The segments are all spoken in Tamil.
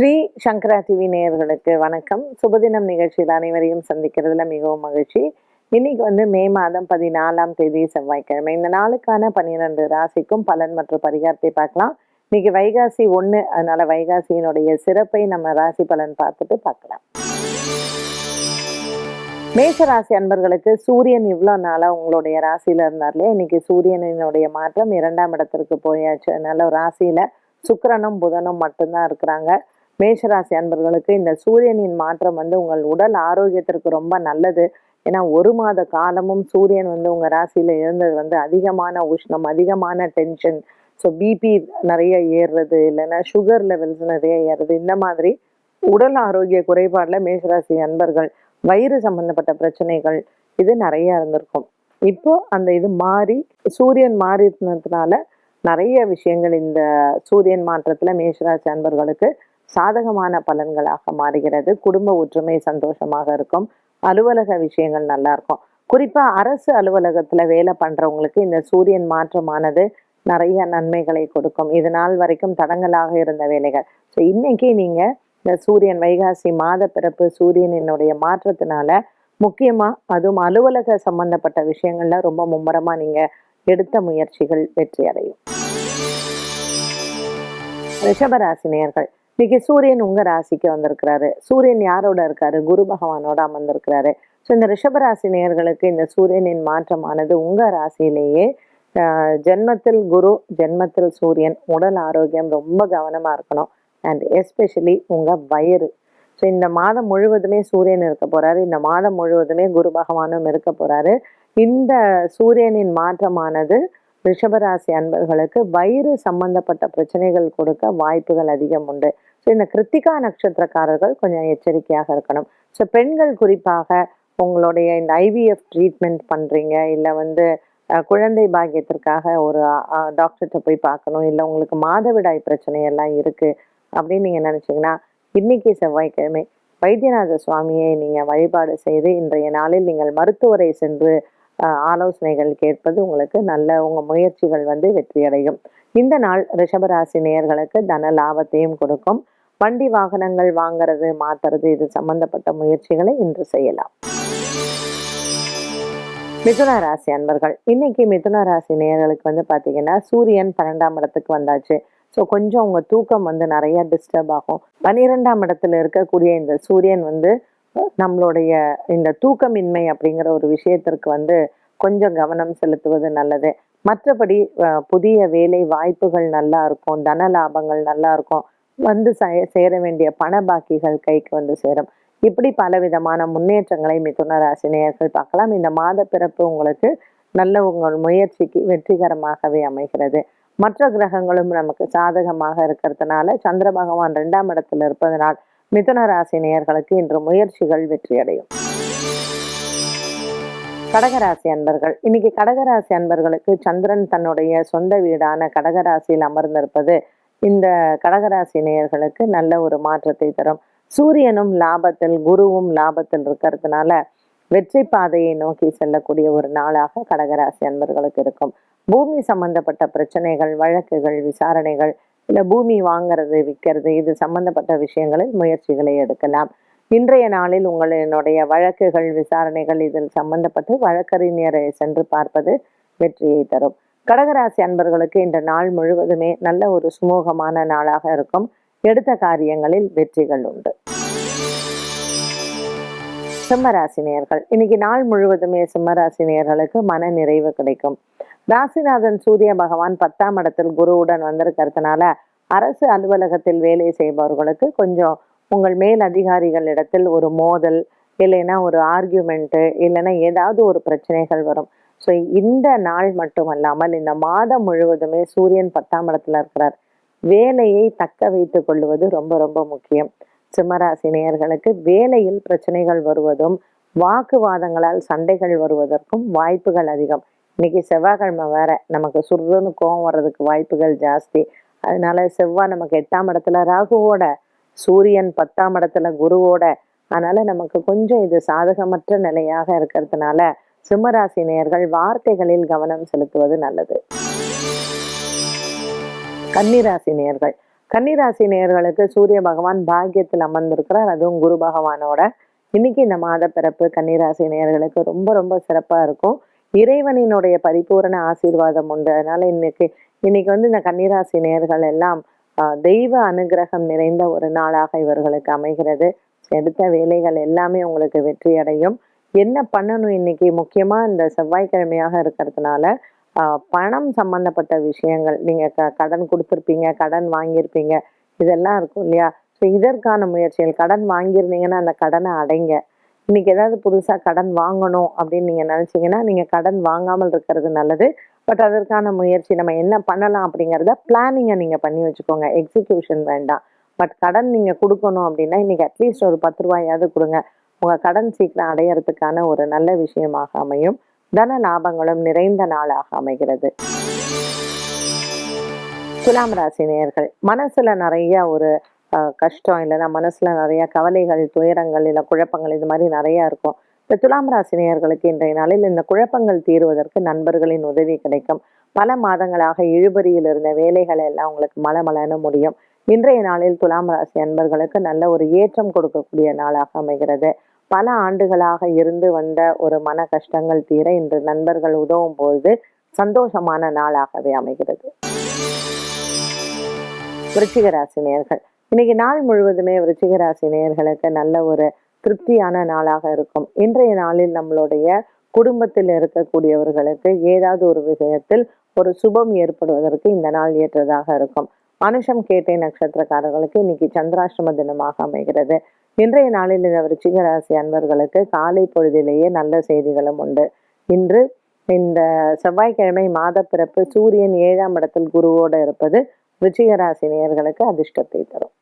ஸ்ரீ சங்கரா டிவி நேயர்களுக்கு வணக்கம். சுபதினம் நிகழ்ச்சியில் அனைவரையும் சந்திக்கிறதுல மிகவும் மகிழ்ச்சி. இன்னைக்கு வந்து மே மாதம் பதினாலாம் தேதி செவ்வாய்க்கிழமை. இந்த நாளுக்கான பன்னிரெண்டு ராசிக்கும் பலன் மற்றும் பரிகாரத்தை பார்க்கலாம். இன்னைக்கு வைகாசி ஒன்று அதனால வைகாசியினுடைய சிறப்பை நம்ம ராசி பலன் பார்த்துட்டு பார்க்கலாம். மேஷ ராசி அன்பர்களுக்கு சூரியன் இவ்வளோ நாளாக உங்களுடைய ராசியில் இருந்தார் இன்னைக்கு சூரியனினுடைய மாற்றம் இரண்டாம் இடத்திற்கு போயாச்சு. அதனால ராசியில் சுக்கரனும் புதனும் மட்டும்தான் இருக்கிறாங்க. மேஷராசி அன்பர்களுக்கு இந்த சூரியனின் மாற்றம் வந்து உங்கள் உடல் ஆரோக்கியத்திற்கு ரொம்ப நல்லது. ஏன்னா ஒரு மாத காலமும் சூரியன் வந்து உங்கள் ராசியில் இருந்தது வந்து அதிகமான உஷ்ணம் அதிகமான டென்ஷன் ஸோ பிபி நிறைய ஏறுறது இல்லைன்னா சுகர் லெவல்ஸ் நிறைய ஏறுறது இந்த மாதிரி உடல் ஆரோக்கிய குறைபாடில் மேஷராசி அன்பர்கள் வயிறு சம்பந்தப்பட்ட பிரச்சனைகள் இது நிறைய இருந்திருக்கும். இப்போ அந்த இது மாறி சூரியன் மாறினதுனால நிறைய விஷயங்கள் இந்த சூரியன் மாற்றத்தில் மேஷராசி அன்பர்களுக்கு சாதகமான பலன்களாக மாறுகிறது. குடும்ப ஒற்றுமை சந்தோஷமாக இருக்கும். அலுவலக விஷயங்கள் நல்லா இருக்கும். குறிப்பா அரசு அலுவலகத்துல வேலை பண்றவங்களுக்கு இந்த சூரியன் மாற்றமானது நிறைய நன்மைகளை கொடுக்கும். இது நாள் வரைக்கும் தடங்களாக இருந்த வேலைகள். ஸோ இன்னைக்கு நீங்க இந்த சூரியன் வைகாசி மாத பிறப்பு சூரியனினுடைய மாற்றத்தினால முக்கியமா அதுவும் அலுவலக சம்பந்தப்பட்ட விஷயங்கள்ல ரொம்ப மும்முரமா நீங்க எடுத்த முயற்சிகள் வெற்றி அடையும். ரிஷபராசினியர்கள் இன்னைக்கு சூரியன் உங்க ராசிக்கு வந்திருக்கிறாரு. சூரியன் யாரோட இருக்காரு? குரு பகவானோட அமர்ந்திருக்கிறாரு. ஸோ இந்த ரிஷபராசி நேர்களுக்கு இந்த சூரியனின் மாற்றமானது உங்க ராசியிலேயே. ஆஹ், ஜென்மத்தில் குரு ஜென்மத்தில் சூரியன் உடல் ஆரோக்கியம் ரொம்ப கவனமா இருக்கணும். அண்ட் எஸ்பெஷலி உங்க வயிறு. ஸோ இந்த மாதம் முழுவதுமே சூரியன் இருக்க போறாரு. இந்த மாதம் முழுவதுமே குரு பகவானும் இருக்க போறாரு. இந்த சூரியனின் மாற்றமானது ரிஷபராசி அன்பர்களுக்கு வயிறு சம்பந்தப்பட்ட பிரச்சனைகள் கொடுக்க வாய்ப்புகள் அதிகம் உண்டு. ஸோ இந்த கிருத்திகா நட்சத்திரக்காரர்கள் கொஞ்சம் எச்சரிக்கையாக இருக்கணும். ஸோ பெண்கள் குறிப்பாக உங்களுடைய இந்த ஐவிஎஃப் ட்ரீட்மெண்ட் பண்றீங்க இல்லை வந்து குழந்தை பாக்கியத்திற்காக ஒரு டாக்டர்கிட்ட போய் பார்க்கணும் இல்லை உங்களுக்கு மாதவிடாய் பிரச்சனை எல்லாம் இருக்கு அப்படின்னு நீங்க நினைச்சீங்கன்னா இன்னைக்கு செவ்வாய்க்கிழமை வைத்தியநாத சுவாமியை நீங்க வழிபாடு செய்து இன்றைய நாளில் நீங்கள் மருத்துவரை சென்று ஆலோசனைகள் கேட்பது உங்களுக்கு நல்ல உங்கள் முயற்சிகள் வந்து வெற்றியடையும். இந்த நாள் ரிஷபராசி நேயர்களுக்கு தன லாபத்தையும் கொடுக்கும். வண்டி வாகனங்கள் வாங்குறது மாத்துறது இது சம்பந்தப்பட்ட முயற்சிகளை இன்று செய்யலாம். மிதுன ராசி அன்பர்கள் இன்னைக்கு மிதுன ராசி நேயர்களுக்கு வந்து பார்த்தீங்கன்னா சூரியன் பன்னெண்டாம் இடத்துக்கு வந்தாச்சு. ஸோ கொஞ்சம் உங்கள் தூக்கம் வந்து நிறைய டிஸ்டர்ப் ஆகும். பன்னிரெண்டாம் இடத்துல இருக்கக்கூடிய இந்த சூரியன் வந்து நம்மளுடைய இந்த தூக்கமின்மை அப்படிங்கிற ஒரு விஷயத்திற்கு வந்து கொஞ்சம் கவனம் செலுத்துவது நல்லது. மற்றபடி புதிய வேலை வாய்ப்புகள் நல்லா இருக்கும் தன லாபங்கள் நல்லா இருக்கும். வந்து சே- சேர வேண்டிய பண பாக்கிகள் கைக்கு வந்து சேரும். இப்படி பலவிதமான முன்னேற்றங்களை மிதுன ராசி நேயர்கள் பார்க்கலாம். இந்த மாத பிறப்பு உங்களுக்கு நல்ல உங்கள் முயற்சிக்கு வெற்றிகரமாகவே அமைகிறது. மற்ற கிரகங்களும் நமக்கு சாதகமாக இருக்கிறதுனால சந்திர பகவான் ரெண்டாம் இடத்துல இருப்பதனால் மிதுன ராசி நேயர்களுக்கு இன்று முயற்சிகள் வெற்றியடையும். கடகராசி அன்பர்கள். இன்னைக்கு கடகராசி அன்பர்களுக்கு சந்திரன் தன்னுடைய சொந்த வீடான கடகராசியில் அமர்ந்திருப்பது இந்த கடகராசி நேயர்களுக்கு நல்ல ஒரு மாற்றத்தை தரும். சூரியனும் லாபத்தில் குருவும் லாபத்தில் இருக்கிறதுனால வெற்றி பாதையை நோக்கி செல்லக்கூடிய ஒரு நாளாக கடகராசி அன்பர்களுக்கு இருக்கும். பூமி சம்பந்தப்பட்ட பிரச்சனைகள் வழக்குகள் விசாரணைகள் இல்லை பூமி வாங்குறது விற்கிறது இது சம்பந்தப்பட்ட விஷயங்களில் முயற்சிகளை எடுக்கலாம். இன்றைய நாளில் உங்களினுடைய வழக்குகள் விசாரணைகள் இதில் சம்பந்தப்பட்டு வழக்கறிஞரை சென்று பார்ப்பது வெற்றியை தரும். கடகராசி அன்பர்களுக்கு இந்த நாள் முழுவதுமே நல்ல ஒரு சுமூகமான நாளாக இருக்கும். எடுத்த காரியங்களில் வெற்றிகள் உண்டு. சிம்மராசினியர்கள் இன்னைக்கு நாள் முழுவதுமே சிம்மராசினியர்களுக்கு மன நிறைவு கிடைக்கும். ராசிநாதன் சூரிய பகவான் பத்தாம் இடத்தில் குருவுடன் வந்திருக்கிறதுனால அரசு அலுவலகத்தில் வேலை செய்பவர்களுக்கு கொஞ்சம் உங்கள் மேல் அதிகாரிகளிடத்தில் ஒரு மோதல் இல்லைன்னா ஒரு ஆர்கியூமெண்ட்டு இல்லைன்னா ஏதாவது ஒரு பிரச்சனைகள் வரும். ஸோ இந்த நாள் மட்டுமல்லாமல் இந்த மாதம் முழுவதுமே சூரியன் பத்தாம் இடத்துல இருக்கிறார். வேலையை தக்க வைத்து கொள்வது ரொம்ப ரொம்ப முக்கியம். சிம்மராசி நேயர்களுக்கு வேலையில் பிரச்சனைகள் வருவதும் வாக்குவாதங்களால் சண்டைகள் வருவதற்கும் வாய்ப்புகள் அதிகம். இன்னைக்கு செவ்வாய்க்கிழமை வேற. நமக்கு சுருன்னு கோவம் வர்றதுக்கு வாய்ப்புகள் ஜாஸ்தி. அதனால செவ்வாய் நமக்கு எட்டாம் இடத்துல ராகுவோட சூரியன் பத்தாம் இடத்துல குருவோட அதனால நமக்கு கொஞ்சம் இது சாதகமற்ற நிலையாக இருக்கிறதுனால சிம்மராசி நேயர்கள் வார்த்தைகளில் கவனம் செலுத்துவது நல்லது. கன்னிராசி நேயர்கள். கன்னிராசி நேயர்களுக்கு சூரிய பகவான் பாக்கியத்தில் அமர்ந்திருக்கிறார். அதுவும் குரு பகவானோட. இன்னைக்கு இந்த மாத பிறப்பு கன்னிராசி நேயர்களுக்கு ரொம்ப ரொம்ப சிறப்பா இருக்கும். இறைவனினுடைய பரிபூரண ஆசீர்வாதம் உண்டு. அதனால இன்னைக்கு இன்னைக்கு வந்து இந்த கன்னிராசி நேர்கள் எல்லாம் ஆஹ், தெய்வ அனுகிரகம் நிறைந்த ஒரு நாளாக இவர்களுக்கு அமைகிறது. எடுத்த வேலைகள் எல்லாமே உங்களுக்கு வெற்றி அடையும் என்ன பண்ணணும் இன்னைக்கு? முக்கியமா இந்த செவ்வாய்க்கிழமையாக இருக்கிறதுனால ஆஹ், பணம் சம்பந்தப்பட்ட விஷயங்கள் நீங்க க- கடன் கொடுத்துருப்பீங்க கடன் வாங்கியிருப்பீங்க இதெல்லாம் இருக்கும் இல்லையா? ஸோ இதற்கான முயற்சிகள் கடன் வாங்கியிருந்தீங்கன்னா அந்த கடனை அடைங்க. இன்னைக்கு ஏதாவது புதுசாக கடன் வாங்கணும் அப்படின்னு நீங்கள் நினைச்சீங்கன்னா நீங்க கடன் வாங்காமல் இருக்கிறது நல்லது. பட் அதற்கான முயற்சி நம்ம என்ன பண்ணலாம் அப்படிங்கிறத பிளானிங்கை நீங்க பண்ணி வச்சுக்கோங்க. எக்ஸிக்யூஷன் வேண்டாம். பட் கடன் நீங்கள் கொடுக்கணும் அப்படின்னா இன்னைக்கு அட்லீஸ்ட் ஒரு பத்து ரூபாயாவது கொடுங்க. உங்க கடன் சீக்கிரம் அடையறதுக்கான ஒரு நல்ல விஷயமாக அமையும். தன லாபங்களும் நிறைந்த நாளாக அமைகிறது. துலாம் ராசி நேர்கள் மனசுல நிறைய ஒரு கஷ்டம் இல்லைன்னா மனசுல நிறைய கவலைகள் துயரங்கள் இல்லை குழப்பங்கள் இது மாதிரி நிறைய இருக்கும். இந்த துலாம் ராசினியர்களுக்கு இன்றைய நாளில் இந்த குழப்பங்கள் தீர்வதற்கு நண்பர்களின் உதவி கிடைக்கும். பல மாதங்களாக இழுபறியில் இருந்த வேலைகளை எல்லாம் உங்களுக்கு மலமலன முடியும். இன்றைய நாளில் துலாம் ராசி அன்பர்களுக்கு நல்ல ஒரு ஏற்றம் கொடுக்கக்கூடிய நாளாக அமைகிறது. பல ஆண்டுகளாக இருந்து வந்த ஒரு மன கஷ்டங்கள் தீர இன்று நண்பர்கள் உதவும் பொழுது சந்தோஷமான நாளாகவே அமைகிறது. விருச்சிக ராசி இன்னைக்கு நாள் முழுவதுமே ரிச்சிகராசி நேயர்களுக்கு நல்ல ஒரு திருப்தியான நாளாக இருக்கும். இன்றைய நாளில் நம்மளுடைய குடும்பத்தில் இருக்கக்கூடியவர்களுக்கு ஏதாவது ஒரு விஷயத்தில் ஒரு சுபம் ஏற்படுவதற்கு இந்த நாள் ஏற்றதாக இருக்கும். மனுஷம் கேட்டை நட்சத்திரக்காரர்களுக்கு இன்னைக்கு சந்திராஷ்டம தினமாக அமைகிறது. இன்றைய நாளில் இந்த ரிச்சிகராசி அன்பர்களுக்கு காலை பொழுதிலேயே நல்ல செய்திகளும் உண்டு. இன்று இந்த செவ்வாய்க்கிழமை மாத பிறப்பு சூரியன் ஏழாம் இடத்தில் குருவோடு இருப்பது விருச்சிக நேயர்களுக்கு அதிர்ஷ்டத்தை தரும்.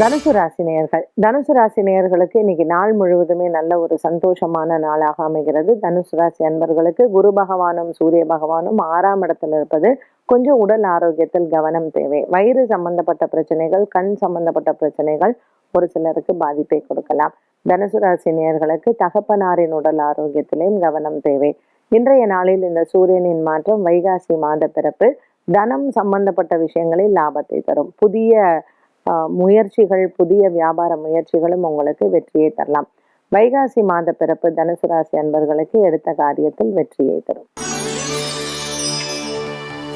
தனுசு ராசி நேயர்கள் தனுசு ராசி நேயர்களுக்கு இன்னைக்கு நாள் முழுவதுமே நல்ல ஒரு சந்தோஷமான நாளாக அமைகிறது. தனுசு ராசி அன்பர்களுக்கு குரு பகவானும் சூரிய பகவானும் ஆறாம் இடத்தில் இருப்பது கொஞ்சம் உடல் ஆரோக்கியத்தில் கவனம் தேவை. வயிறு சம்பந்தப்பட்ட பிரச்சனைகள் கண் சம்பந்தப்பட்ட பிரச்சனைகள் ஒரு சிலருக்கு பாதிப்பை கொடுக்கலாம். தனுசு ராசி நேயர்களுக்கு தகப்பனாரின் உடல் ஆரோக்கியத்திலையும் கவனம் தேவை. இன்றைய நாளில் இந்த சூரியனின் மாற்றம் வைகாசி மாத பிறப்பு தனம் சம்பந்தப்பட்ட விஷயங்களில் லாபத்தை தரும். புதிய முயற்சிகள் புதிய வியாபார முயற்சிகளும் உங்களுக்கு வெற்றியை தரலாம். வைகாசி மாத பிறப்பு தனுசு ராசி அன்பர்களுக்கு எடுத்த காரியத்தில் வெற்றியை தரும்.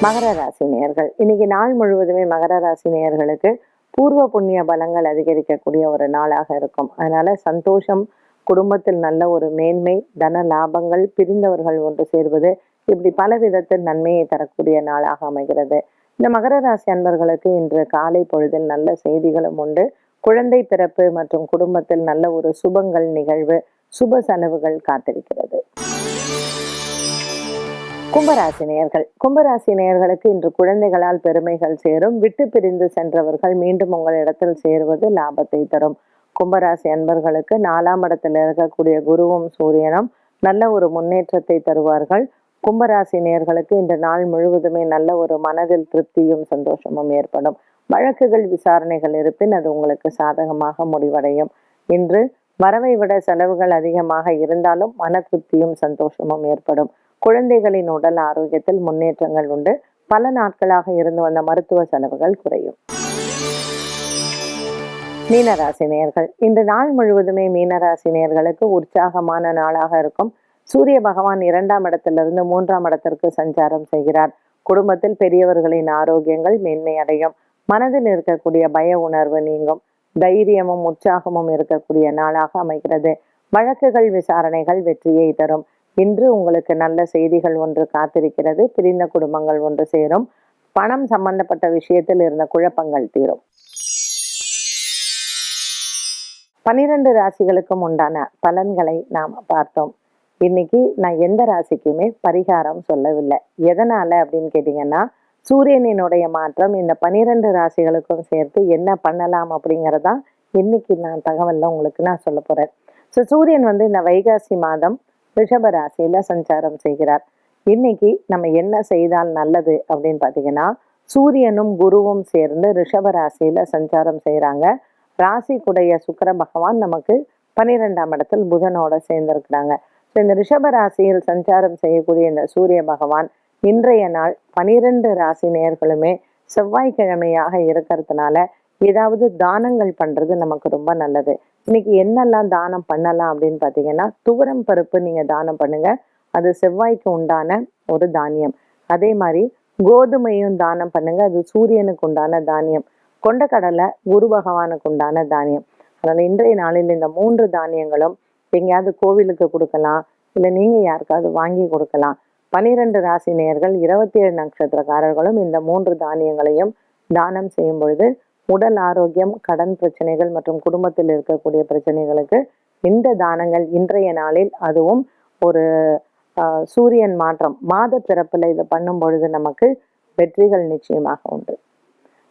மகர ராசி நேயர்கள் இன்னைக்கு நாள் முழுவதுமே மகர ராசி நேயர்களுக்கு பூர்வ புண்ணிய பலங்கள் அதிகரிக்கக்கூடிய ஒரு நாளாக இருக்கும். அதனால சந்தோஷம் குடும்பத்தில் நல்ல ஒரு மேன்மை தன லாபங்கள் பிரிந்தவர்கள் ஒன்று சேர்வது இப்படி பல விதத்தில் நன்மையை தரக்கூடிய நாளாக அமைகிறது. இந்த மகர ராசி அன்பர்களுக்கு இன்று காலை பொழுதில் நல்ல செய்திகளும் உண்டு. குழந்தை பிறப்பு மற்றும் குடும்பத்தில் நல்ல ஒரு சுபங்கள் நிகழ்வு சுப செலவுகள் காத்திருக்கிறது. கும்பராசி நேயர்கள். கும்பராசி நேயர்களுக்கு இன்று குழந்தைகளால் பெருமைகள் சேரும். விட்டு பிரிந்து சென்றவர்கள் மீண்டும் உங்களிடத்தில் சேருவது லாபத்தை தரும். கும்பராசி அன்பர்களுக்கு நாலாம் இடத்தில் இருக்கக்கூடிய குருவும் சூரியனும் நல்ல ஒரு முன்னேற்றத்தை தருவார்கள். கும்பராசி நேர்களுக்கு இந்த நாள் முழுவதுமே நல்ல ஒரு மனதில் திருப்தியும் சந்தோஷமும் ஏற்படும். வழக்குகள் விசாரணைகள் இருப்பின் அது உங்களுக்கு சாதகமாக முடிவடையும். இன்று வரவை விட செலவுகள் அதிகமாக இருந்தாலும் மன திருப்தியும் சந்தோஷமும் ஏற்படும். குழந்தைகளின் உடல் ஆரோக்கியத்தில் முன்னேற்றங்கள் உண்டு. பல நாட்களாக இருந்து வந்த மருத்துவ செலவுகள் குறையும். மீனராசி நேர்கள் இந்த நாள் முழுவதுமே மீனராசி நேர்களுக்கு உற்சாகமான நாளாக இருக்கும். சூரிய பகவான் இரண்டாம் இடத்திலிருந்து மூன்றாம் இடத்திற்கு சஞ்சாரம் செய்கிறார். குடும்பத்தில் பெரியவர்களின் ஆரோக்கியங்கள் மேன்மை அடையும் மனதில் இருக்கக்கூடிய பய உணர்வு நீங்கும். தைரியமும் உற்சாகமும் இருக்கக்கூடிய நாளாக அமைகிறது. வழக்குகள் விசாரணைகள் வெற்றியை தரும். இன்று உங்களுக்கு நல்ல செய்திகள் ஒன்று காத்திருக்கிறது. பிரிந்த குடும்பங்கள் ஒன்று சேரும். பணம் சம்பந்தப்பட்ட விஷயத்தில் இருந்த குழப்பங்கள் தீரும். பனிரெண்டு ராசிகளுக்கும் உண்டான பலன்களை நாம் பார்த்தோம். இன்னைக்கு நான் எந்த ராசிக்குமே பரிகாரம் சொல்லவில்லை. எதனால அப்படின்னு கேட்டிங்கன்னா சூரியனினுடைய மாற்றம் இந்த பனிரெண்டு ராசிகளுக்கும் சேர்த்து என்ன பண்ணலாம் அப்படிங்கிறதா இன்னைக்கு நான் தகவலில் உங்களுக்கு நான் சொல்ல போறேன். ஸோ சூரியன் வந்து இந்த வைகாசி மாதம் ரிஷப ராசியில சஞ்சாரம் செய்கிறார். இன்னைக்கு நம்ம என்ன செய்தால் நல்லது அப்படின்னு பார்த்தீங்கன்னா சூரியனும் குருவும் சேர்ந்து ரிஷப ராசியில சஞ்சாரம் செய்கிறாங்க ராசிக்குடைய சுக்கிர பகவான் நமக்கு பன்னிரெண்டாம் இடத்தில் புதனோட சேர்ந்திருக்கிறாங்க. ஸோ இந்த ரிஷப ராசியில் சஞ்சாரம் செய்யக்கூடிய இந்த சூரிய பகவான் இன்றைய நாள் பனிரெண்டு ராசி நேயர்களுமே செவ்வாய்க்கிழமையாக இருக்கிறதுனால ஏதாவது தானங்கள் பண்றது நமக்கு ரொம்ப நல்லது. இன்னைக்கு என்னெல்லாம் தானம் பண்ணலாம் அப்படின்னு பார்த்தீங்கன்னா துவரம் பருப்பு நீங்க தானம் பண்ணுங்க. அது செவ்வாய்க்கு உண்டான ஒரு தானியம். அதே மாதிரி கோதுமையும் தானம் பண்ணுங்க. அது சூரியனுக்கு உண்டான தானியம். கொண்டக்கடலை குரு பகவானுக்கு உண்டான தானியம். அதனால இன்றைய நாளில் இந்த மூன்று தானியங்களும் எங்கேயாவது கோவிலுக்கு கொடுக்கலாம் இல்லை நீங்க யாருக்காவது வாங்கி கொடுக்கலாம். பனிரெண்டு ராசி நேயர்கள் இருபத்தி ஏழு நட்சத்திரக்காரர்களும் இந்த மூன்று தானியங்களையும் தானம் செய்யும் பொழுது உடல் ஆரோக்கியம் கடன் பிரச்சனைகள் மற்றும் குடும்பத்தில் இருக்கக்கூடிய பிரச்சனைகளுக்கு இந்த தானங்கள் இன்றைய நாளில் அதுவும் ஒரு ஆஹ், சூரியன் மாற்றம் மாத பிறப்பில் இதை பண்ணும் பொழுது நமக்கு வெற்றிகள் நிச்சயமாக உண்டு.